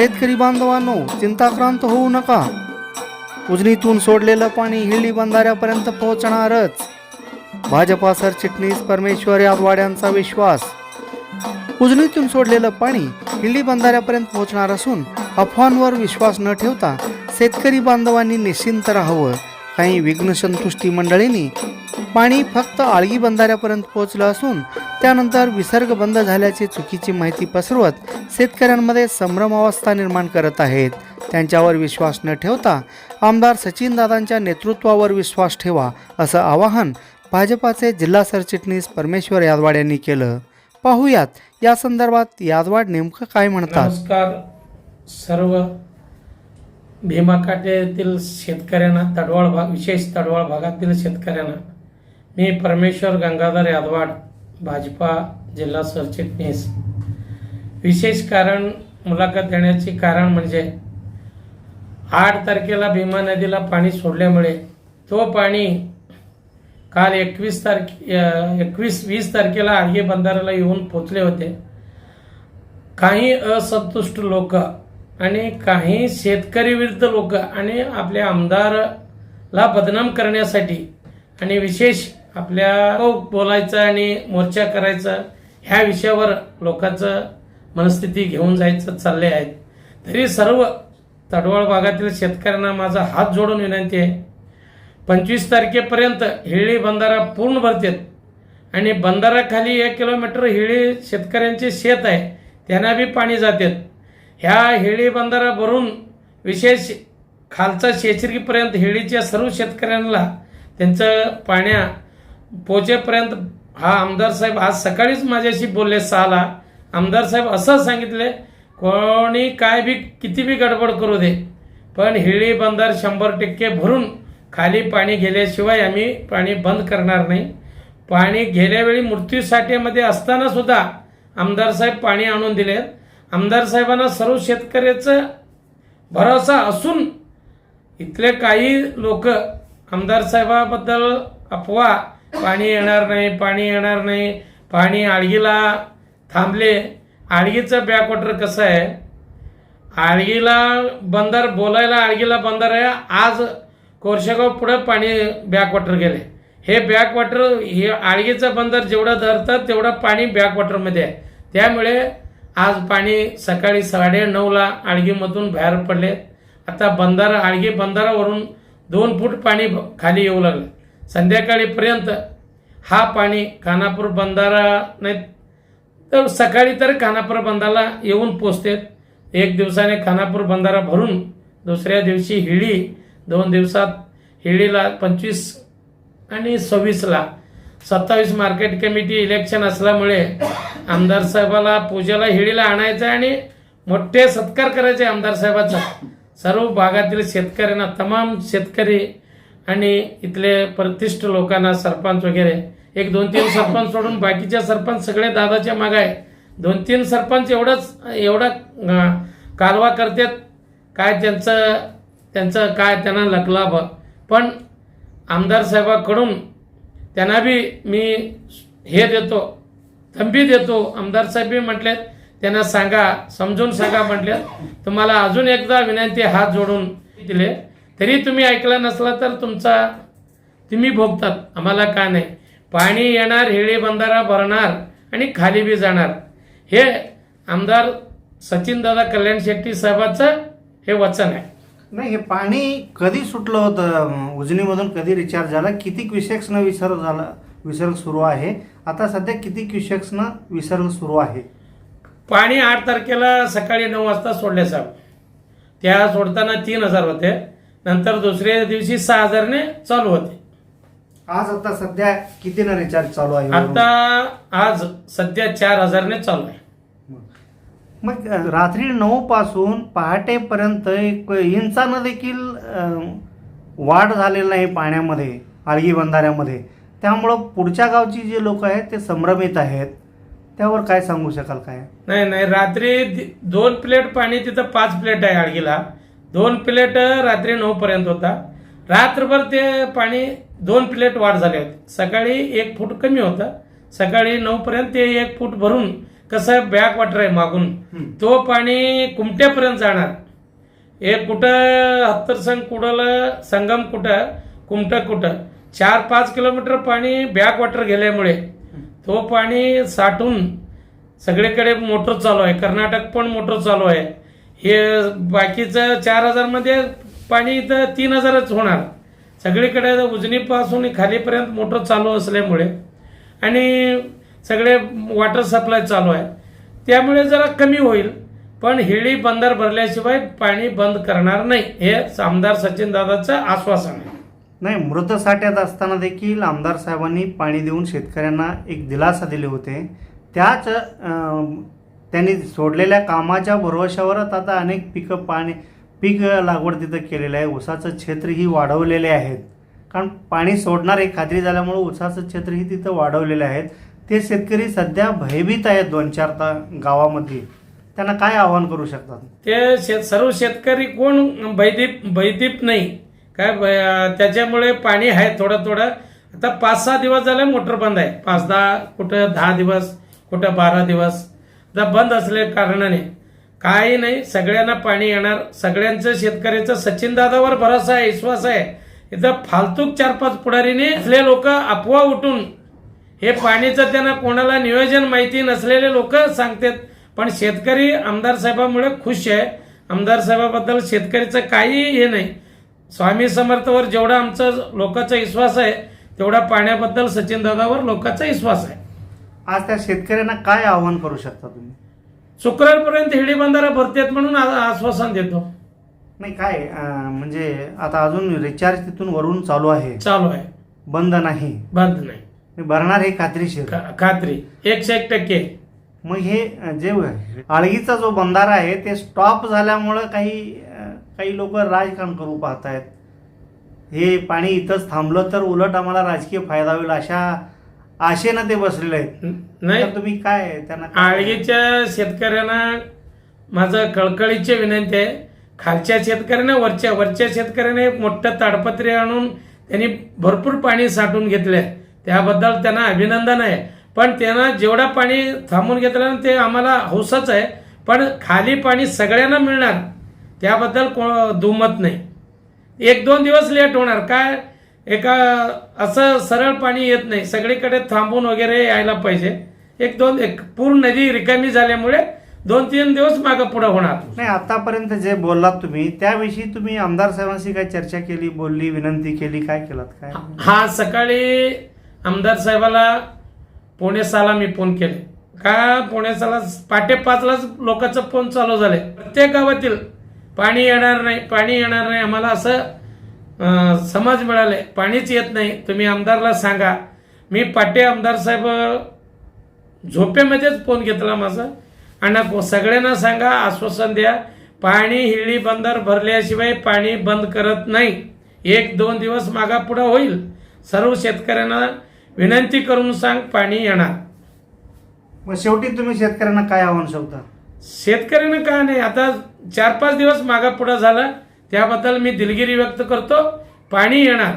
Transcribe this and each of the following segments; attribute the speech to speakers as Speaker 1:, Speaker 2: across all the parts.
Speaker 1: शेतकरी बांधवांनो चिंताक्रांत होऊ नका. उजनीतून सोडलेलं पाणी हिळी बंधाऱ्यापर्यंत पोहोचणारच. भाजपा सरचिटणीस परमेश्वर यादवाड्यांचा विश्वास. उजनीतून सोडलेलं पाणी हिळी बंधाऱ्यापर्यंत पोहोचणार असून अफवांवर विश्वास न ठेवता शेतकरी बांधवांनी निश्चिंत राहावं काही विघ्नसंतुष्टी मंडळींनी पाणी फक्त आळगी बंधाऱ्यापर्यंत पोहोचलं असून त्यानंतर विसर्ग बंद झाल्याची चुकीची माहिती पसरवत शेतकऱ्यांमध्ये संभ्रमावस्था निर्माण करत आहेत. त्यांच्यावर विश्वास न ठेवता आमदार सचिनदादांच्या नेतृत्वावर विश्वास ठेवा असं आवाहन भाजपाचे जिल्हा सरचिटणीस परमेश्वर यादवाड यांनी केलं. पाहूयात या संदर्भात यादवाड नेमकं काय म्हणतात?
Speaker 2: नमस्कार. सर्व भीमाकाठेतील शेतकऱ्यांना तडवाळ भाग विशेष तडवाळ भागातील शेतकऱ्यांना मी परमेश्वर गंगाधर यादवाड भाजपा जिल्हा सरचिटणीस. विशेष कारण मुलाखत देण्याचे कारण म्हणजे आठ तारखेला भीमा नदीला पाणी सोडल्यामुळे तो पाणी काल एकवीस तारखे एकवीस वीस तारखेला आडगे बंधाऱ्याला येऊन पोचले होते. काही असंतुष्ट लोक आणि काही शेतकरी विरुद्ध लोक आणि आपल्या आमदारला बदनाम करण्यासाठी आणि विशेष आपल्या बोलायचं आणि मोर्चा करायचा ह्या विषयावर लोकांचं मनस्थिती घेऊन जायचं चालले आहेत. तरी सर्व तडवळ भागातील शेतकऱ्यांना माझा हात जोडून विनंती आहे. पंचवीस तारखेपर्यंत हिळी बंधारा पूर्ण भरतात आणि बंधाराखाली एक किलोमीटर हिळी शेतकऱ्यांचे शेत आहे त्यांना बी पाणी जातात ह्या हेळी बंधारा भरून विशेष खालचा शेचरीपर्यंत हिळीच्या सर्व शेतकऱ्यांना त्यांचं पाण्या पोचेपर्यंत हा आमदार साहेब आज सकाळीच माझ्याशी बोलले सहाला. आमदार साहेब असं सांगितले कोणी काय बी किती बी गडबड करू दे पण हिळी बंदर शंभर टक्के भरून खाली पाणी गेल्याशिवाय आम्ही पाणी बंद करणार नाही. पाणी गेल्यावेळी मृत्यूसाठ्यामध्ये असताना सुद्धा आमदार साहेब पाणी आणून दिले. आमदार साहेबांना सर्व शेतकऱ्याचं भरोसा असून इथले काही लोक आमदार साहेबाबद्दल अफवा पाणी येणार नाही पाणी येणार नाही. पाणी आळगीला थांबले. आळगीचं बॅकवॉटर कसं आहे? आळगीला बंदर बोलायला आळगीला बंदर आहे. आज कोरशेगाव पुढं पाणी बॅकवॉटर गेले. हे बॅकवॉटर हे आळगीचं बंदर जेवढं धरतं तेवढं पाणी बॅकवॉटरमध्ये आहे. त्यामुळे आज पाणी सकाळी साडे नऊला आळगीमधून बाहेर पडले. आता बंधारा आळगी बंधारावरून दोन फूट पाणी खाली येऊ लागलं. संध्याकाळीपर्यंत हा पाणी खानापूर बंधारा नाही तर सकाळी तर खानापूर बंधाला येऊन पोचते. एक दिवसाने खानापूर बंधारा भरून दुसऱ्या दिवशी हिळी दोन दिवसात हिळीला पंचवीस आणि सव्वीसला. सत्तावीस मार्केट कमिटी इलेक्शन असल्यामुळे आमदार साहेबाला पूजेला हिळीला आणायचं आणि मोठे सत्कार करायचे आमदार साहेबाचा. सर्व भागातील शेतकऱ्यांना तमाम शेतकरी आणि इथले प्रतिष्ठ लोकांना सरपंच वगैरे. एक दोन तीन सरपंच सोडून बाकीचे सरपंच सगळे दादाच्या मागे आहे. दोन तीन सरपंच एवढंच एवढा कालवा करतात. काय त्यांचं त्यांचं काय त्यांना लकलाभ पण आमदार साहेबाकडून त्यांना बी मी हे देतो थंबी देतो. आमदार साहेब बी म्हटलेत त्यांना सांगा समजून सांगा म्हटले तुम्हाला अजून एकदा विनंती हात जोडून दिले. तरी तुम्ही ऐकला नसला तर तुमचा तुम्ही भोगतात. आम्हाला का नाही? पाणी येणार हेळी बंधारा भरणार आणि खाली बी जाणार. हे आमदार सचिनदादा कल्याण शेट्टी साहेबाचं हे वचन आहे.
Speaker 1: नाही हे पाणी कधी सुटलं होतं? उजनीमधून कधी रिचार्ज झाला? किती क्युसेक्सनं विसर्ग झाला विसर्ग सुरू आहे? आता सध्या किती क्युसेक्सनं विसर्ग सुरू आहे?
Speaker 2: पाणी आठ तारखेला सकाळी नऊ वाजता सोडले साहेब. त्या सोडताना तीन हजार होते. नंतर दुसऱ्या दिवशी सहा हजारने चालू होते.
Speaker 1: आज आता सध्या कितीनं रिचार्ज चालू आहे?
Speaker 2: आता आज सध्या चार हजारने चालू आहे.
Speaker 1: मग रात्री नऊ पासून पहाटेपर्यंत एक इंचानं देखील वाढ झालेली नाही पाण्यामध्ये आळगी बंधाऱ्यामध्ये. त्यामुळं पुढच्या गावची जे लोक आहेत ते संभ्रमित आहेत. त्यावर काय सांगू शकाल काय?
Speaker 2: नाही नाही रात्री दोन प्लेट पाणी तिथं पाच प्लेट आहे आडगीला दोन प्लेट रात्री नऊ पर्यंत होता. रात्रभर ते पाणी दोन प्लेट वाढ झाले होते. सकाळी एक फूट कमी होतं. सकाळी नऊ पर्यंत ते एक फूट भरून कसं बॅक वॉटर आहे मागून. तो पाणी कुमट्यापर्यंत जाणार. हे कुठं हत्तरसंग कुडलं संगम कुठं कुमटं कुठं. चार पाच किलोमीटर पाणी बॅक वॉटर गेल्यामुळे तो पाणी साठून सगळीकडे मोटर चालू आहे. कर्नाटक पण मोटर चालू आहे. हे बाकीचं चार हजारमध्ये पाणी इथं तीन हजारच होणार. सगळीकडे उजनीपासून खालीपर्यंत मोटर चालू असल्यामुळे आणि सगळे वॉटर सप्लाय चालू आहे. त्यामुळे जरा कमी होईल. पण हेळी बंदर भरल्याशिवाय पाणी बंद करणार नाही हे आमदार सचिन दादाचं आश्वासन आहे.
Speaker 1: नाही मृत साठ्यात असताना देखील आमदार साहेबांनी पाणी देऊन शेतकऱ्यांना एक दिलासा दिले होते. त्याच त्यांनी सोडलेल्या कामाच्या भरवशावरच आता अनेक पिकं पाणी पीक लागवड तिथं केलेलं आहे. ऊसाचं क्षेत्रही वाढवलेले आहेत. कारण पाणी सोडणार एक खात्री झाल्यामुळं ऊसाचं क्षेत्रही तिथं वाढवलेले आहेत. ते शेतकरी सध्या भयभीत आहेत दोन चार ता गावामध्ये. त्यांना काय आवाहन करू शकतात?
Speaker 2: ते शेत सर्व शेतकरी कोण भयदीप भयदीप नाही. काय ब- त्याच्यामुळे पाणी आहे थोडं थोडं. आता पाच सहा दिवस झाले मोटर बंद आहे. पाच दहा कुठं दहा दिवस कुठं बारा दिवस. बंद असल्या कारणाने काही नाही सगळ्यांना पाणी येणार सगळ्यांचं शेतकऱ्याचं सचिन दादावर भरोसा आहे विश्वास आहे. इथं फालतूक चार पाच पुढारीने असले लोक अफवा उठून हे पाणीचं त्यांना कोणाला नियोजन माहिती नसलेले लोक सांगतात पण शेतकरी आमदार साहेबांमुळे खुश आहे. आमदार साहेबाबद्दल शेतकरीचं काही हे नाही. स्वामी समर्थवर जेवढा आमचं लोकांचा विश्वास आहे तेवढा पाण्याबद्दल सचिन दादावर लोकांचा विश्वास आहे.
Speaker 1: आज त्या शेतकऱ्यांना काय आवाहन करू शकता तुम्ही?
Speaker 2: शुक्रवारपर्यंत हिडी बंधारा भरतेत म्हणून आ- आश्वासन देतो.
Speaker 1: नाही काय अं, म्हणजे आता अजून रिचार्ज तिथून वरून चालू आहे.
Speaker 2: चालू आहे.
Speaker 1: बंद नाही.
Speaker 2: बंद नाही.
Speaker 1: भरणार हे खात्रीशीर
Speaker 2: खा- खात्री. एकशे एक टक्के.
Speaker 1: मग हे अं, जे आळगीचा जो बंधारा आहे ते स्टॉप झाल्यामुळं काही अं, काही लोक राजकारण करू पाहत आहेत हे पाणी इथंच थांबलं तर उलट आम्हाला राजकीय फायदा होईल अशा आशेनं ते बसलेले आहेत.
Speaker 2: नाही.
Speaker 1: तर तुम्ही काय त्यांना
Speaker 2: आळगीच्या शेतकऱ्यांना माझं कळकळीची विनंती आहे. खालच्या शेतकऱ्यांना वरच्या वरच्या शेतकऱ्याने एक मोठं ताडपत्री आणून त्यांनी भरपूर पाणी साठवून घेतले त्याबद्दल त्यांना अभिनंदन आहे. पण त्यांना जेवढा पाणी थांबून घेतलं ना ते आम्हाला हौसच आहे. पण खाली पाणी सगळ्यांना मिळणार त्याबद्दल को दुमत नाही. एक दोन दिवस लेट होणार. काय? एका असं सरळ पाणी येत नाही. सगळीकडे थांबून वगैरे यायला पाहिजे. एक दोन एक पूर्ण नदी रिकामी झाल्यामुळे दोन तीन दिवस मागं पुढं होणार.
Speaker 1: नाही आतापर्यंत जे बोललात तुम्ही त्याविषयी तुम्ही आमदार साहेबांशी काय चर्चा केली बोलली विनंती केली काय केलात काय?
Speaker 2: हा सकाळी आमदार साहेबाला पुणे साला मी फोन केले. का पुणे साला पाटे पाचलाच लोकांचं फोन चालू झाले. प्रत्येक गावातील पाणी येणार नाही पाणी येणार नाही आम्हाला असं समज मिळाले पाणीच येत नाही तुम्ही आमदारला सांगा मी पाटे आमदार साहेब झोपेमध्येच फोन घेतला माझा आणि सगळ्यांना सांगा आश्वासन द्या पाणी हिळी बंदर भरल्याशिवाय पाणी बंद करत नाही एक दोन दिवस मागा पुढं होईल सर्व शेतकऱ्यांना विनंती करून सांग पाणी येणार
Speaker 1: मग शेवटी तुम्ही शेतकऱ्यांना काय आव्हान शकता
Speaker 2: शेतकऱ्यांना काय नाही आता चार पाच दिवस मागा पुढं झालं त्याबद्दल मी दिलगिरी व्यक्त करतो. पाणी येणार.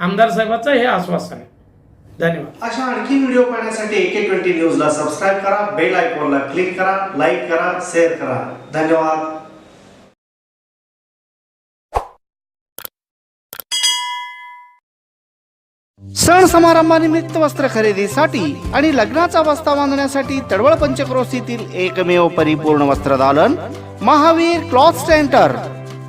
Speaker 2: आमदार साहेबाचं हे आश्वासन आहे. धन्यवाद.
Speaker 1: अशा आणखी व्हिडिओ पाहण्यासाठी एके ट्वेंटी न्यूजला सबस्क्राईब करा बेल आयकॉनला क्लिक करा लाईक करा शेअर करा. धन्यवाद. सण समारंभानिमित्त वस्त्र खरेदीसाठी आणि लग्नाचा वस्ता बांधण्यासाठी तडवळ पंचक्रोशीतील एकमेव परिपूर्ण वस्त्रदालन महावीर क्लॉथ सेंटर.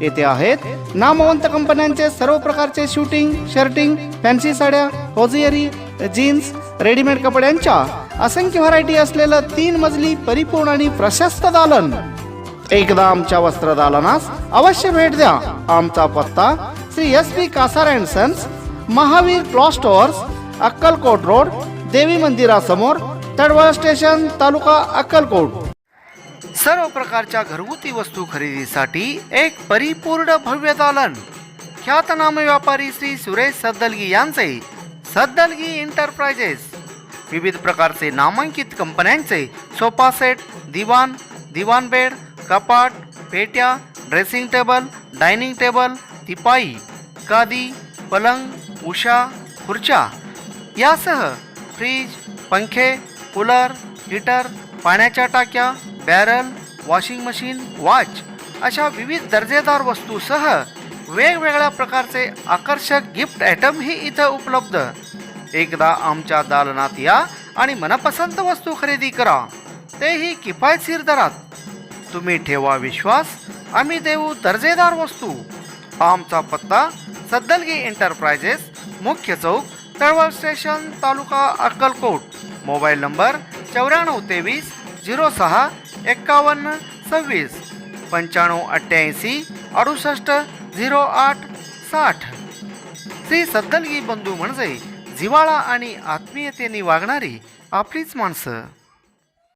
Speaker 1: येथे आहेत. नामवंत कंपन्यांचे सर्व प्रकारचे शूटिंग शर्टिंग फॅन्सी साड्या होजियरी जीन्स रेडीमेड कपड्यांच्या असंख्य व्हरायटी असलेलं तीन मजली परिपूर्ण आणि प्रशस्त दालन. एकदा आमच्या वस्त्रदालनास अवश्य भेट द्या. आमचा पत्ता Shri S P Kasar and sons Mahavir cloth stores Akkalkot road देवी मंदिरासमोर तडवळ स्टेशन तालुका अक्कलकोट. सर्व प्रकारच्या घरगुती वस्तू खरेदीसाठी एक परिपूर्ण भव्य दालन. ख्यातनाम व्यापारी श्री सुरेश सद्दलगी यांचे सद्दलगी एंटरप्राइजेस विविध प्रकारचे नामांकित कंपन्यांचे सोफा सेट दिवाण दिवाण बेड कपाट पेट्या ड्रेसिंग टेबल डायनिंग टेबल तिपाई कादी पलंग उषा खुर्च्या. यासह फ्रीज पंखे कूलर हीटर पाण्याच्या टाक्या बॅरल वॉशिंग मशीन वॉच अशा विविध दर्जेदार वस्तूसह वेगवेगळ्या प्रकारचे आकर्षक गिफ्ट आयटमही इथं उपलब्ध. एकदा आमच्या दालनात या आणि मनपसंत वस्तू खरेदी करा. तेही किफायतशीर दरात. तुम्ही ठेवा विश्वास आम्ही देऊ दर्जेदार वस्तू. आमचा पत्ता सद्दलगी एंटरप्राइजेस मुख्य चौक Tadwal station taluka Akkalkot. Mobile number चौऱ्याण्णव तेवीस झिरो सहा एक्कावन्न सव्वीस पंच्याण्णव अठ्ठ्याऐंशी अडुसष्ट झिरो आठ साठ. श्री सद्दलगी बंधू म्हणजे जिवाळा आणि आत्मीयतेने वागणारी आपलीच माणसं.